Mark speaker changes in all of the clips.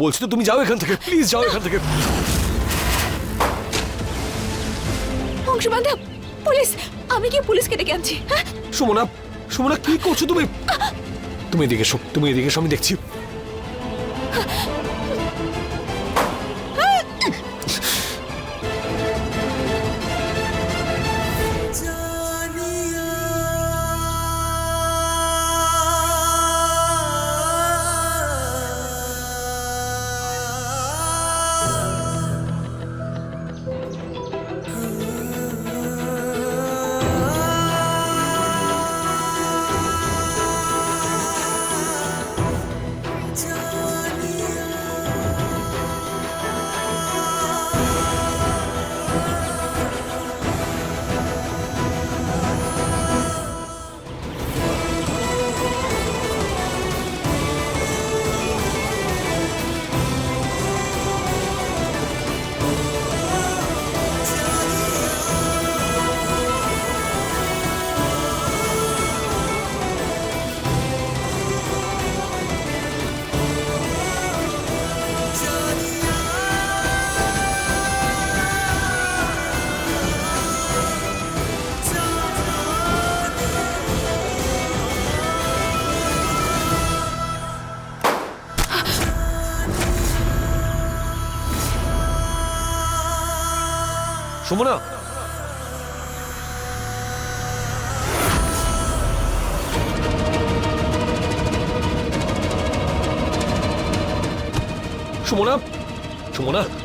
Speaker 1: বলছি তো তুমি যাও এখান থেকে প্লিজ যাও এখান থেকে।
Speaker 2: অংশমান পুলিশ আমি কি পুলিশকে ডেকে আনছি হ্যাঁ?
Speaker 1: সুমনা সুমনা কি করছ তুমি? তুমি এদিকে এসো তুমি এদিকে এসো আমি দেখছি। সুমনা সুমনা সুমনা
Speaker 3: ভিডিও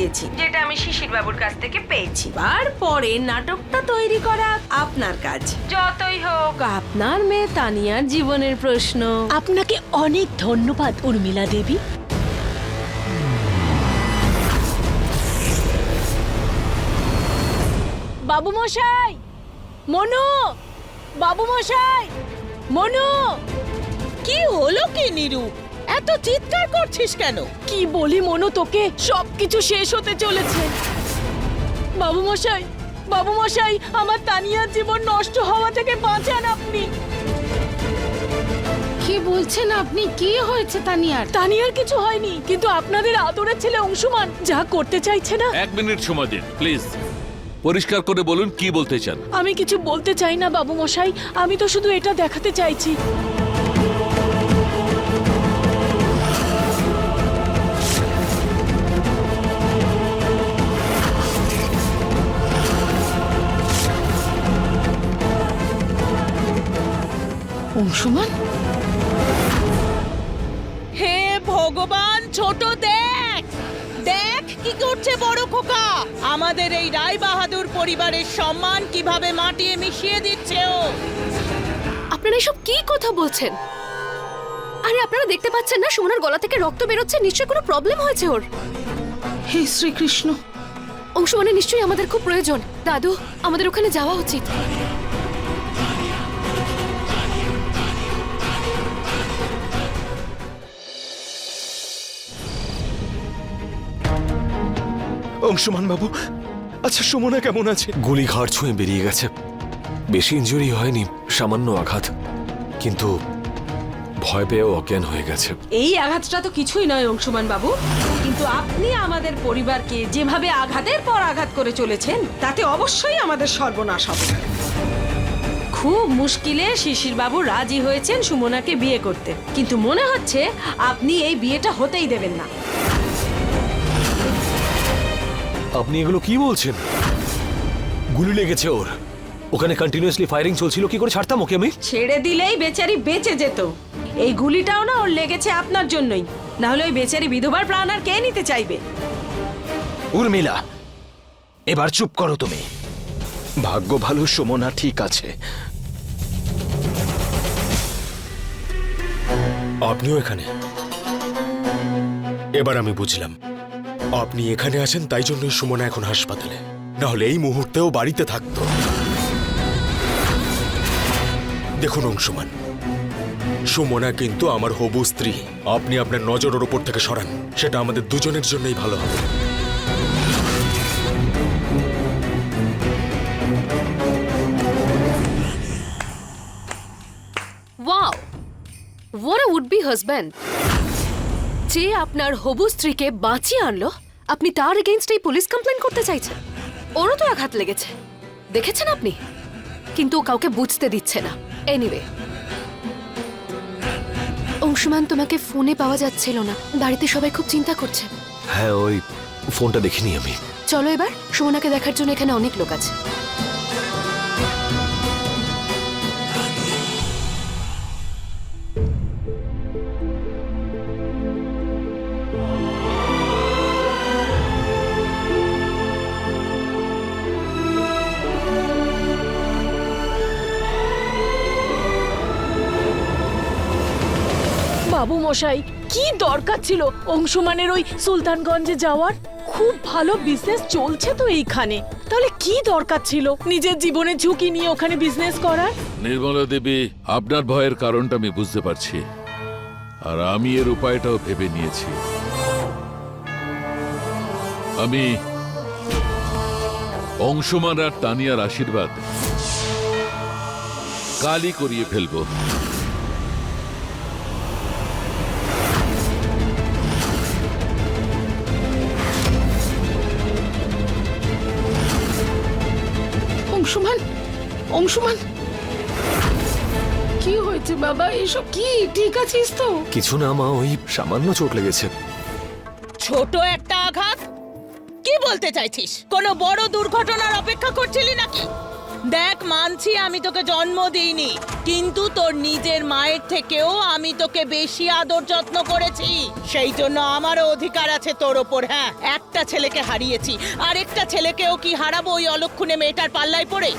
Speaker 3: দিয়েছি যেটা আমি শিশির বাবুর কাছ থেকে পেয়েছি। তারপরে নাটকটা তৈরি করা আপনার কাজ। যতই হোক। আপনার মেয়ে তানিয়ার জীবনের প্রশ্ন।
Speaker 2: আপনাকে অনেক ধন্যবাদ উর্মিলা দেবী। বাবু মশাই মনু! বাবু মশাই মনু!
Speaker 4: কি হলো কি নিরু? এত চিৎকার করছিস কেন?
Speaker 2: কি বলি মনো তোকে? সবকিছু শেষ হতে চলেছে। বাবু মশাই বাবু মশাই আমার তানিয়ার জীবন নষ্ট হওয়া থেকে বাঁচান আপনি।
Speaker 5: কি বলছেন আপনি? কি হয়েছে তানিয়ার?
Speaker 2: তানিয়ার কিছু হয়নি কিন্তু আপনাদের আদরের ছেলে অংশুমান যা করতে চাইছে না।
Speaker 6: এক মিনিট সময় দিন প্লিজ। পরিষ্কার করে বলুন কি বলতে চান?
Speaker 2: আমি কিছু বলতে চাই না বাবু মশাই আমি তো শুধু এটা দেখাতে চাইছি।
Speaker 5: অংশুমান?
Speaker 4: হে ভগবান ছোট দেখ! দেখ কি করছে বড় খোকা! আমাদের এই রায় বাহাদুর পরিবারের সম্মান কীভাবে মাটিয়ে মিশিয়ে দিচ্ছে ও!
Speaker 2: আপনারা এসব কি কথা বলছেন? আরে আপনারা দেখতে পাচ্ছেন না সুমনার গলা থেকে রক্ত বেরোচ্ছে নিশ্চয়ই কোনো প্রবলেম হয়েছে ওর।
Speaker 5: হে শ্রীকৃষ্ণ!
Speaker 2: অংশুমানের নিশ্চয়ই আমাদের খুব প্রয়োজন। দাদু আমাদের ওখানে যাওয়া উচিত।
Speaker 7: অংশুমান বাবু আচ্ছা সুমনা কেমন আছে?
Speaker 1: গুলি ঘাড় ছুঁয়ে বেরিয়ে গেছে। বেশি ইঞ্জুরি হয়নি সামান্য আঘাত। কিন্তু ভয় পেয়ে অজ্ঞান হয়ে গেছে।
Speaker 3: এই আঘাতটা তো কিছুই নয় অংশুমান বাবু কিন্তু আপনি আমাদের পরিবারকে যেভাবে আঘাতের পর আঘাত করে চলেছেন তাতে অবশ্যই আমাদের সর্বনাশ হবে। খুব মুশকিলে শিশির বাবু রাজি হয়েছেন সুমনাকে বিয়ে করতে। কিন্তু মনে হচ্ছে আপনি এই বিয়েটা হতেই দেবেন না।
Speaker 1: আপনি এগুলো কি বলছেন? গুলি লেগেছে ওর। ওখানে কন্টিনিউয়াসলি ফায়ারিং চলছিল কি করে ছাড়তাম ওকে আমি?
Speaker 3: ছেড়ে দিলেই বেচারি বেঁচে যেত। এই গুলিটাও না ওর লেগেছে আপনার জন্যই। না হলে ওই বেচারি বিধবার প্রাণ আর কে নিতে চাইবে?
Speaker 7: উর্মিলা এবার চুপ করো তুমি। ভাগ্য ভালো সুমনা ঠিক আছে। আপনিও এখানে। এবার আমি বুঝলাম। আপনি এখানে আছেন, তাই জন্যই সুমনা এখন হাসপাতালে। না হলে এই মুহূর্তেও বাড়িতে থাকতো। দেখুন অংশুমান, সুমনা কিন্তু আমার হবু স্ত্রী। আপনি আপনার নজর ওর ওপর থেকে সরান, সেটা আমাদের দুজনের জন্যই ভালো হবে।
Speaker 8: Wow what would be husband যে আপনার হবু স্ত্রীকে বাঁচিয়ে আনলো আপনি তার এগেইনস্ট এই পুলিশ কমপ্লেন করতে চাইছেন। ওরও তো আঘাত লেগেছে। দেখেছেন আপনি? কিন্তু ও কাউকে বুঝতে দিচ্ছে না। এনিওয়ে অংশুমান তোমাকে ফোনে পাওয়া যাচ্ছিল না। বাড়িতে সবাই খুব চিন্তা করছে।
Speaker 1: হ্যাঁ ওই ফোনটা দেখিনি আমি।
Speaker 8: চলো এবার সুমনাকে দেখার জন্য এখানে অনেক লোক আছে।
Speaker 2: মশাই, কি দরকার ছিল অংশমানের ওই সুলতানগঞ্জে যাওয়ার? খুব ভালো বিজনেস চলছে তো এইখানে। তাহলে কি দরকার ছিল নিজের জীবনের ঝুঁকি নিয়ে ওখানে বিজনেস করার?
Speaker 6: নির্মলা দেবী, আপনার ভয়ের কারণটা আমি বুঝতে পারছি। আর আমি এর উপায়টাও ভেবে নিয়েছি। আমি অংশমান আর তানিয়ার আশীর্বাদ কালি করিয়ে ফেলব।
Speaker 5: অংশুমান অংশুমান। কি হয়েছে বাবা? এসব কি? ঠিক আছিস তো?
Speaker 1: কিছু না মা ওই সামান্য চোট লেগেছে।
Speaker 4: ছোট একটা আঘাত? কি বলতে চাইছিস? কোনো বড় দুর্ঘটনার অপেক্ষা করছিলি নাকি? দেখ মানছি আমি তোকে জন্ম দিইনি। কিন্তু তোর নিজের মায়ের থেকেও আমি তোকে বেশি আদর যত্ন করেছি। সেই জন্য আমারও অধিকার আছে তোর ওপর হ্যাঁ? একটা ছেলেকে হারিয়েছি। আর একটা ছেলেকেও কি হারাবো ওই অলক্ষণে মেয়েটার পাল্লায় পড়ে?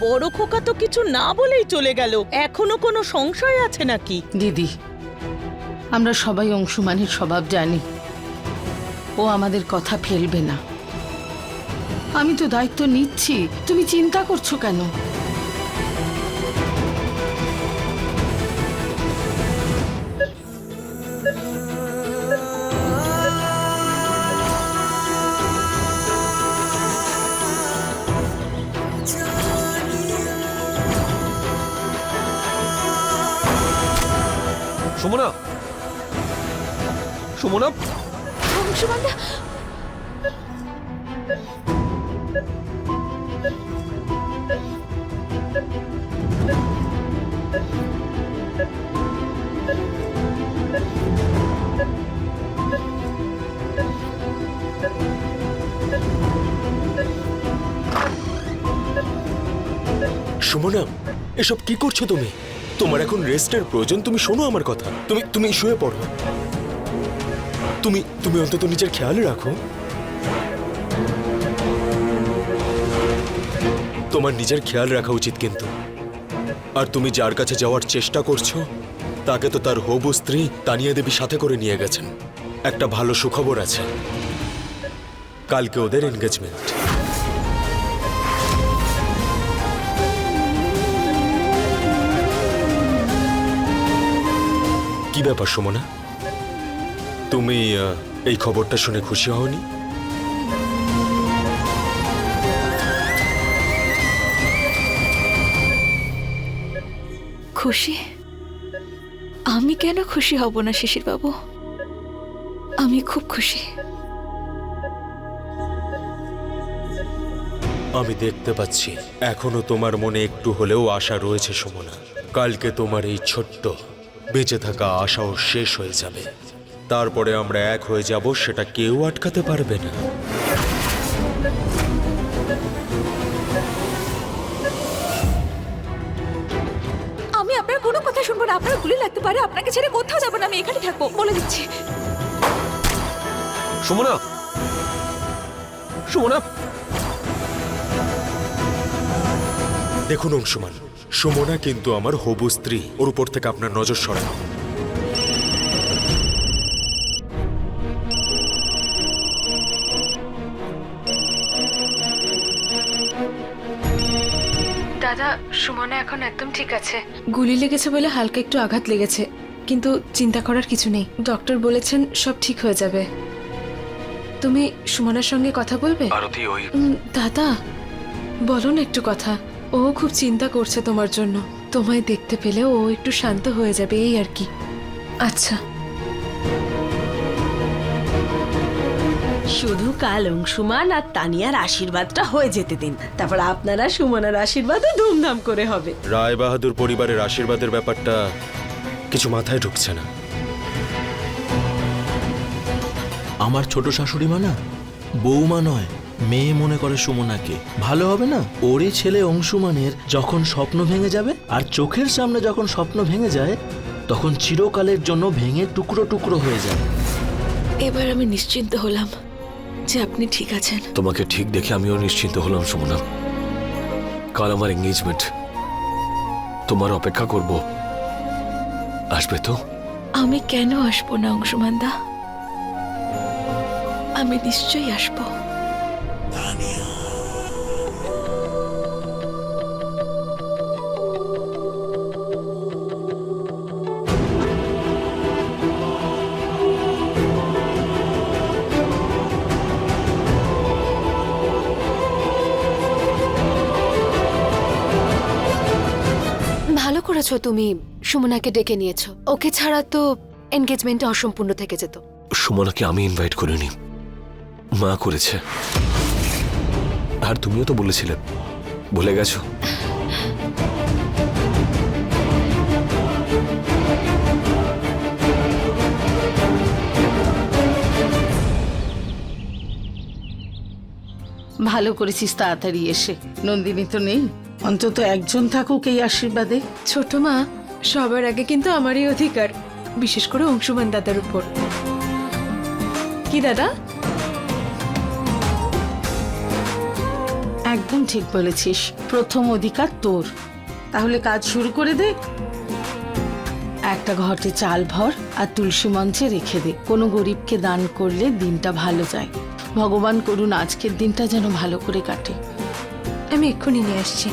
Speaker 4: বড় খোকা তো কিছু না বলেই চলে গেল। এখনও কোনো সংশয় আছে নাকি?
Speaker 5: দিদি, আমরা সবাই অংশুমানের স্বভাব জানি। ও আমাদের কথা ফেলবে না। আমি তো দায়িত্ব নিচ্ছি। তুমি চিন্তা করছ কেন?
Speaker 1: সুমনা। সুমনা।
Speaker 8: অংশুমান দা
Speaker 7: সুমনা এসব কি করছ তুমি? তোমার এখন রেস্টের প্রয়োজন। তুমি শোনো আমার কথা। তুমি তুমি শুয়ে পড়ো। তুমি তুমি অন্তত নিজের খেয়াল রাখো। তোমার নিজের খেয়াল রাখা উচিত কিন্তু। আর তুমি যার কাছে যাওয়ার চেষ্টা করছ, তাকে তো তার হবু স্ত্রী তানিয়া দেবী সাথে করে নিয়ে গেছেন। একটা ভালো সুখবর আছে। কালকে ওদের এনগেজমেন্ট কি ব্যাপার সুমনা? তুমি এই খবরটা শুনে খুশি হওনি?
Speaker 9: খুশি? আমি কেন খুশি হব না শিশির বাবু আমি খুব খুশি।
Speaker 7: আমি দেখতে পাচ্ছি এখনও তোমার মনে একটু হলেও আশা রয়েছে সুমনা। কালকে তোমার এই ছোট্ট বেঁচে থাকা আশাও শেষ হয়ে যাবে। তারপরে আমরা এক হয়ে যাব সেটা কেউ আটকাতে পারবে না।
Speaker 9: আমি আপনার কোনো কথা শুনব না আপনার গুলি লাগতে পারে আপনাকে ছেড়ে কোথাও যাব না আমি এখানে থাকব বলে দিচ্ছি।
Speaker 1: সুমনা! সুমনা!
Speaker 7: দেখুন অংশুমান সুমনা কিন্তু আমার হবু স্ত্রী। ওর উপর থেকে আপনার নজর সরান।
Speaker 8: দাদা সুমনা এখন একদম ঠিক আছে।
Speaker 10: গুলি লেগেছে বলে হালকা একটু আঘাত লেগেছে কিন্তু চিন্তা করার কিছু নেই। ডক্টর বলেছেন সব ঠিক হয়ে যাবে। তুমি সুমনার সঙ্গে কথা বলবে?
Speaker 1: আরতি ওই
Speaker 10: দাদা বলো না একটু কথা। ও খুব চিন্তা করছে তোমার জন্য। তোমায় দেখতে পেলে ও একটু শান্ত হয়ে যাবে এই আর কি। আচ্ছা।
Speaker 3: শুধু কাল অংশুমান আর তানিয়ার আশীর্বাদটা হয়ে যেতে দিন। তারপর আপনারা সুমনার আশীর্বাদও ধুমধাম করে হবে।
Speaker 7: রায় বাহাদুর পরিবারের আশীর্বাদের ব্যাপারটা কিছু মাথায় ঢুকছে না।
Speaker 11: আমার ছোট শাশুড়ি মা না? বৌমা নয়। মেয়ে মনে করে সুমনাকে। ভালো হবে না? ওরই ছেলে অংশুমানের যখন স্বপ্ন ভেঙে যাবে আর চোখের সামনে যখন স্বপ্ন ভেঙে যায় তখন চিরকালের জন্য ভেঙে টুকরো টুকরো হয়ে যায়।
Speaker 9: এবার আমি নিশ্চিন্ত হলাম যে আপনি ঠিক আছেন।
Speaker 1: তোমাকে ঠিক দেখে আমিও নিশ্চিন্ত হলাম সুমনা। কাল আমার এঙ্গেজমেন্ট তোমার অপেক্ষা করব। আসবে তো?
Speaker 9: আমি কেন আসব না অংশুমান দা আমি নিশ্চয়ই আসব।
Speaker 8: করেছ তুমি সুমনাকে ডেকে নিয়েছো। ওকে ছাড়া তো এনগেজমেন্টটা অসম্পূর্ণ থেকে যেত।
Speaker 1: সুমনাকে আমি ইনভাইট করিনি। মা করেছে। আর তুমিও তো বলেছিলে। ভুলে গেছো?
Speaker 5: ভালো করেছিস তাড়াতাড়ি এসে। নন্দিনী তো নেই। অন্তত একজন থাকুক এই আশীর্বাদে।
Speaker 10: ছোট মা সবার আগে কিন্তু আমারই অধিকার বিশেষ করে অংশুমান দাদার উপর। কি দাদা?
Speaker 5: একদম ঠিক বলেছিস প্রথম অধিকার তোর। তাহলে কাজ শুরু করে দে। একটা ঘটে চাল ভর আর তুলসী মঞ্চে রেখে দে। কোনো গরিবকে দান করলে দিনটা ভালো যায়। ভগবান করুন আজকের দিনটা যেন ভালো করে কাটে।
Speaker 10: আমি এক্ষুনি নিয়ে আসছি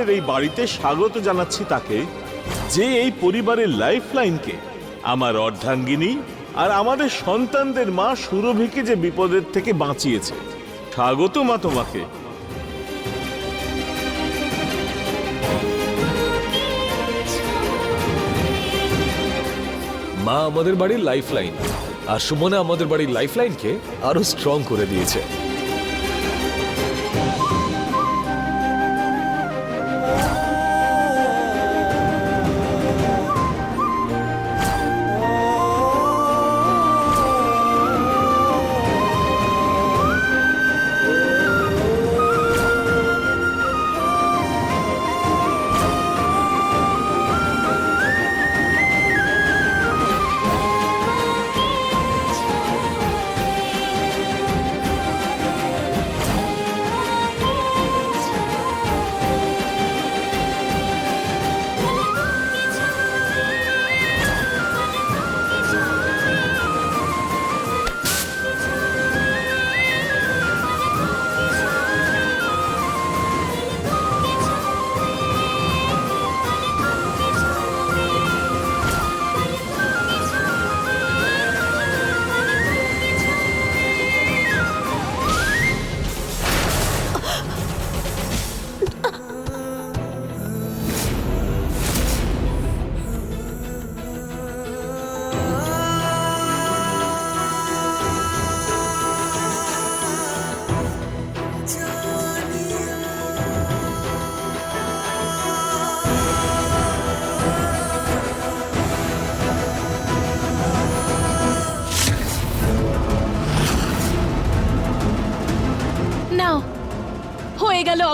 Speaker 12: আমাদের এই বাড়িতে স্বাগত জানাচ্ছি তাকে, যে এই পরিবারের লাইফ লাইনকে আমার অর্ধাঙ্গিনী আর আমাদের সন্তানদের মা সুরভিকে যে বিপদের থেকে বাঁচিয়েছে। স্বাগত মা তোমাকে।
Speaker 1: মা আমাদের বাড়ির লাইফ লাইন আর সুমনা আমাদের বাড়ির লাইফ লাইনকে আরও স্ট্রং করে দিয়েছে।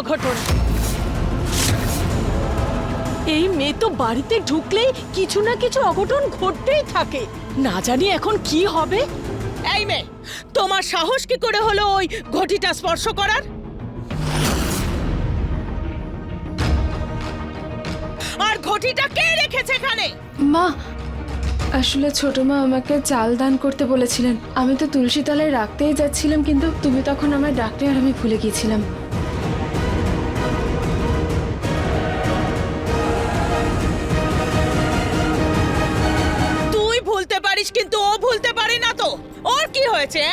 Speaker 2: অঘটন এই মেয়ে তো বাড়িতে ঢুকলেই কিছু না কিছু অঘটন ঘটতেই থাকে। না জানি এখন কি হবে।
Speaker 4: এই মেয়ে তোমার সাহস কি করে হলো ওই ঘটিটা স্পর্শ করার? আর ঘটিটা কে রেখেছে এখানে?
Speaker 10: মা আসলে ছোট মা আমাকে চাল দান করতে বলেছিলেন। আমি তো তুলসী তলায় রাখতেই যাচ্ছিলাম কিন্তু তুমি তখন আমায় ডাকলে আর আমি ভুলে গিয়েছিলাম।
Speaker 4: হয়েছে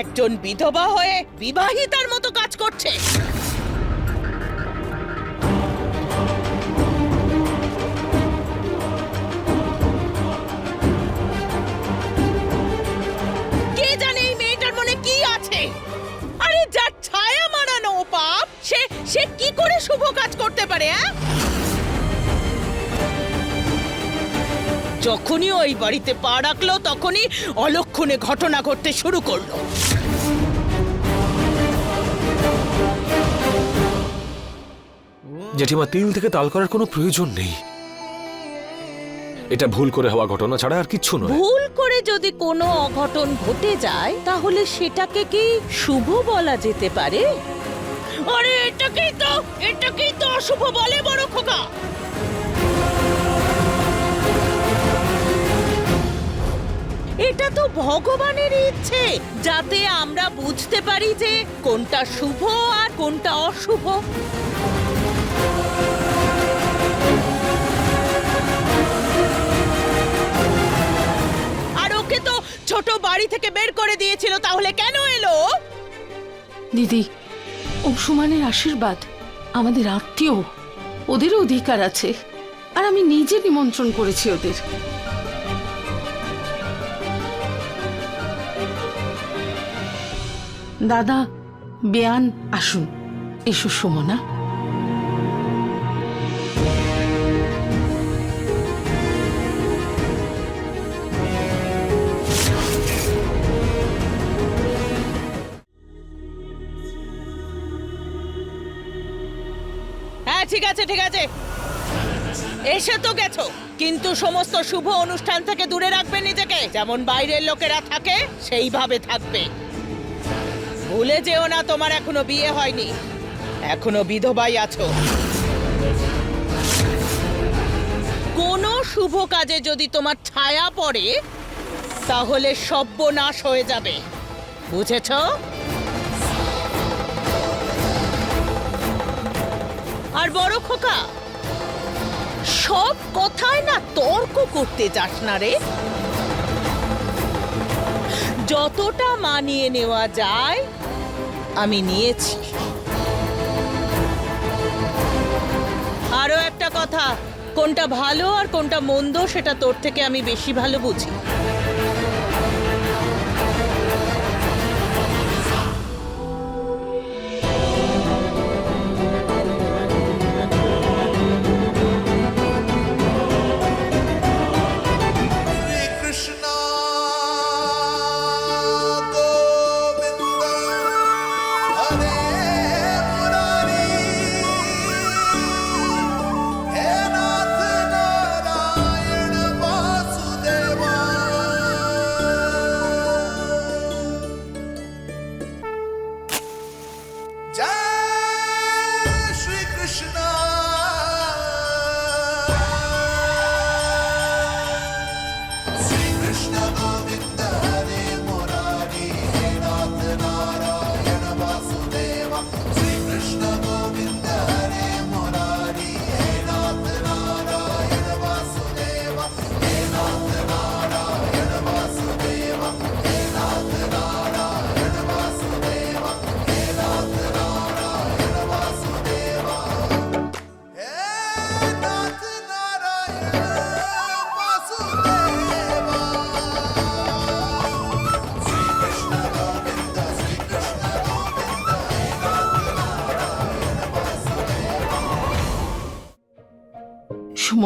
Speaker 4: একজন বিধবা হয়ে বিবাহিতার মতো কাজ করছে। যখনই ওই বাড়িতে পা রাখল তখনই অলক্ষণে ঘটনা ঘটতে শুরু করল।
Speaker 1: জেঠিমা তিল থেকে তাল করার কোনো প্রয়োজন নেই। এটা ভুল করে হওয়া ঘটনা ছাড়া আর কিচ্ছু নয়।
Speaker 4: ভুল করে যদি কোনো অঘটন ঘটে যায় তাহলে সেটাকে কি শুভ বলা যেতে পারে? আরে এটাকেই তো এটাকেই তো অশুভ বলে বড় খোকা। তো ভগবানের ইচ্ছে, যাতে আমরা বুঝতে পারি যে কোনটা শুভ আর কোনটা অশুভ। আর ওকে তো ছোট বাড়ি থেকে বের করে দিয়েছিল, তাহলে কেন এলো?
Speaker 5: দিদি অংশুমানের আশীর্বাদ আমাদের আত্মীয়, ওদেরও অধিকার আছে, আর আমি নিজে নিমন্ত্রণ করেছি ওদের। দাদা, বেয়ান, আসুন। এসো, সুমনা।
Speaker 4: হ্যাঁ ঠিক আছে ঠিক আছে। এসে তো গেছো। কিন্তু সমস্ত শুভ অনুষ্ঠান থেকে দূরে রাখবে নিজেকে। যেমন বাইরের লোকেরা থাকে, সেইভাবে থাকবে। ভুলে যেও না, তোমার এখনও বিয়ে হয়নি। এখনও বিধবাই আছো। কোনো শুভ কাজে যদি তোমার ছায়া পড়ে, তাহলে সর্বনাশ হয়ে যাবে। বুঝেছ? আর বড় খোকা, সব কথায় না তর্ক করতে যাস না রে। যতটা মানিয়ে নেওয়া যায় আমি নিয়েছি। আরও একটা কথা, কোনটা ভালো আর কোনটা মন্দ, সেটা তোর থেকে আমি বেশি ভালো বুঝি।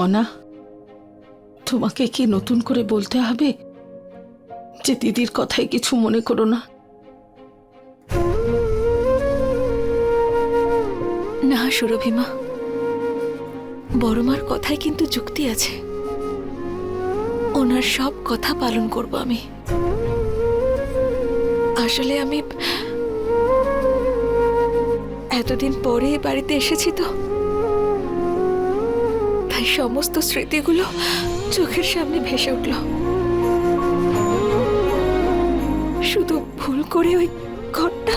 Speaker 5: সুমনা তোমাকে কি নতুন করে বলতে হবে? যে দিদির কথাই কিছু মনে করো না।
Speaker 9: না সুরভিমা বড়মার কথায় কিন্তু যুক্তি আছে। ওনার সব কথা পালন করব আমি। আসলে আমি এতদিন পরে বাড়িতে এসেছি তো। তাই সমস্ত স্মৃতিগুলো চোখের সামনে ভেসে উঠল। শুধু ভুল করে ওই ঘরটা